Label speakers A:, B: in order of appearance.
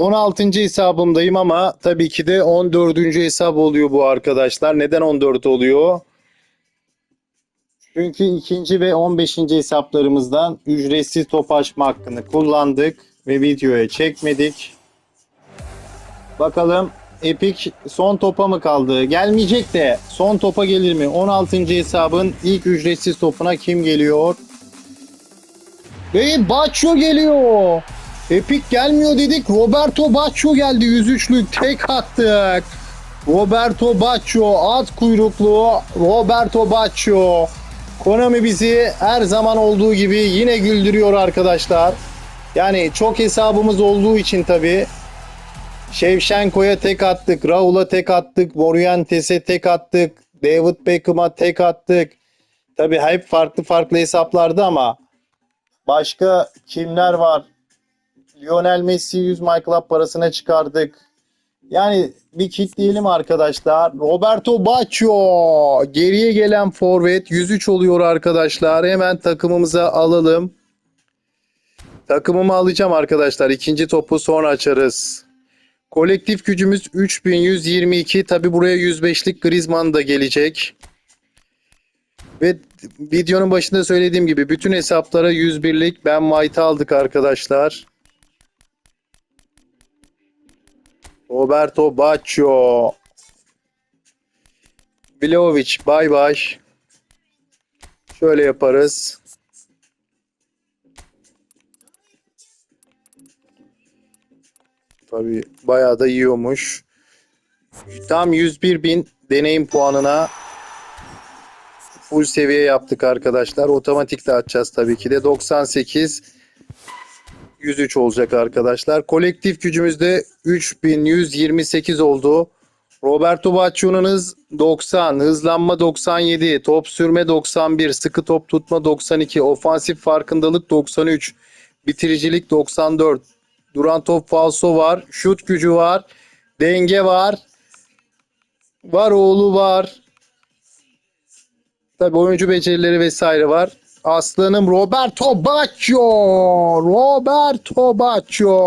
A: 16. hesabımdayım ama tabii ki de 14. hesap oluyor bu arkadaşlar. Neden 14 oluyor? Çünkü ikinci ve 15. hesaplarımızdan ücretsiz top açma hakkını kullandık ve videoya çekmedik. Bakalım Epic son topa mı kaldı? Gelmeyecek de son topa gelir mi? 16. hesabın ilk ücretsiz topuna kim geliyor? Ve Baccio geliyor. Epic gelmiyor dedik. Roberto Baccio geldi. 103'lük tek attık. Roberto Baccio at kuyruklu Roberto Baccio. Konami bizi her zaman olduğu gibi yine güldürüyor arkadaşlar. Yani çok hesabımız olduğu için tabi Shevchenko'ya tek attık, Raul'a tek attık, Morientes'e tek attık, David Beckham'a tek attık. Tabi hep farklı farklı hesaplarda ama başka kimler var? Lionel Messi 100 My Club parasına çıkardık. Yani bir kitleyelim arkadaşlar. Roberto Baccio geriye gelen forvet 103 oluyor arkadaşlar. Hemen takımımıza alalım. Takımımı alacağım arkadaşlar. İkinci topu sonra açarız. Kolektif gücümüz 3122. Tabi buraya 105'lik Griezmann da gelecek. Ve videonun başında söylediğim gibi bütün hesaplara 101'lik Ben White'ı aldık arkadaşlar. Roberto Baccio. Vlahovic bay bay. Şöyle yaparız. Tabii bayağı da yiyormuş. Tam 101 bin deneyim puanına full seviye yaptık arkadaşlar. Otomatik de açacağız tabii ki de. 98 103 olacak arkadaşlar. Kolektif gücümüzde 3128 oldu. Roberto Baccio'nun hız 90, hızlanma 97, top sürme 91, sıkı top tutma 92, ofansif farkındalık 93, bitiricilik 94, duran top falso var, şut gücü var, denge var, var oğlu var. Tabii oyuncu becerileri vesaire var. Aslanım Roberto Baccio. Roberto Baccio.